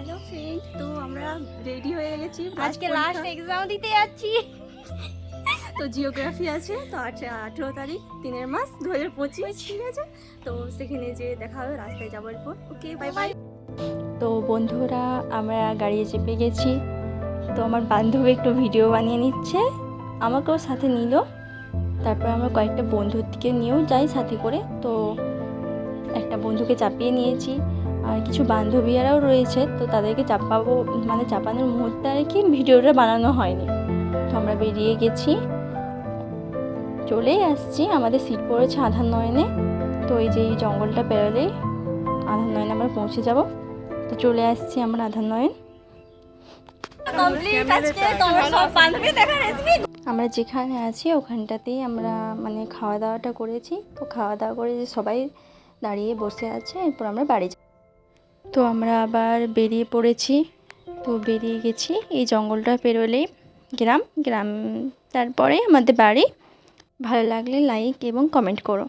Hello friend তো আমরা ready হয়ে গেছি আজকে লাস্ট এক্সাম দিতে যাচ্ছি। তো জিওগ্রাফি আছে তো আঠেরো তারিখ তিনের মাস দু হাজার পঁচিশ। ঠিক আছে? তো সেখানে যে দেখা হবে রাস্তায় যাওয়ার পর ওকে বাই বাই তো বন্ধুরা আমরা গাড়ি চেপে গেছি। তো আমার বান্ধবী একটু ভিডিও বানিয়ে নিচ্ছে। আমাকেও সাথে নিল। তারপর আমরা কয়েকটা বন্ধুর দিকে নিয়েও যাই সাথে করে। তো একটা বন্ধুকে চাপিয়ে নিয়েছি। আর কিছু বান্ধবীরাও রয়েছে তো তাদেরকে চাপাবো মানে চাপানোর মুহূর্তে আর কি ভিডিওটা বানানো হয়নি। তো আমরা বেরিয়ে গেছি। চলেই আসছি আমাদের সিট পড়েছে আধার নয়নে। তো এই যে এই জঙ্গলটা পেরোলেই আধার নয়নে আমরা পৌঁছে যাব। তো চলে আসছি আমরা আধার নয়ন। আমরা যেখানে আছি ওখানটাতেই আমরা মানে খাওয়া দাওয়াটা করেছি। তো খাওয়া দাওয়া করে যে সবাই দাঁড়িয়ে বসে আছে এরপর আমরা বাড়ি যাব। তো আমরা আবার বেরিয়ে পড়েছি। তো বেরিয়ে গেছি এই জঙ্গলটা পেরোলেই গ্রাম গ্রাম, তারপরে আমাদের বাড়ি। ভালো লাগলে লাইক এবং কমেন্ট করো।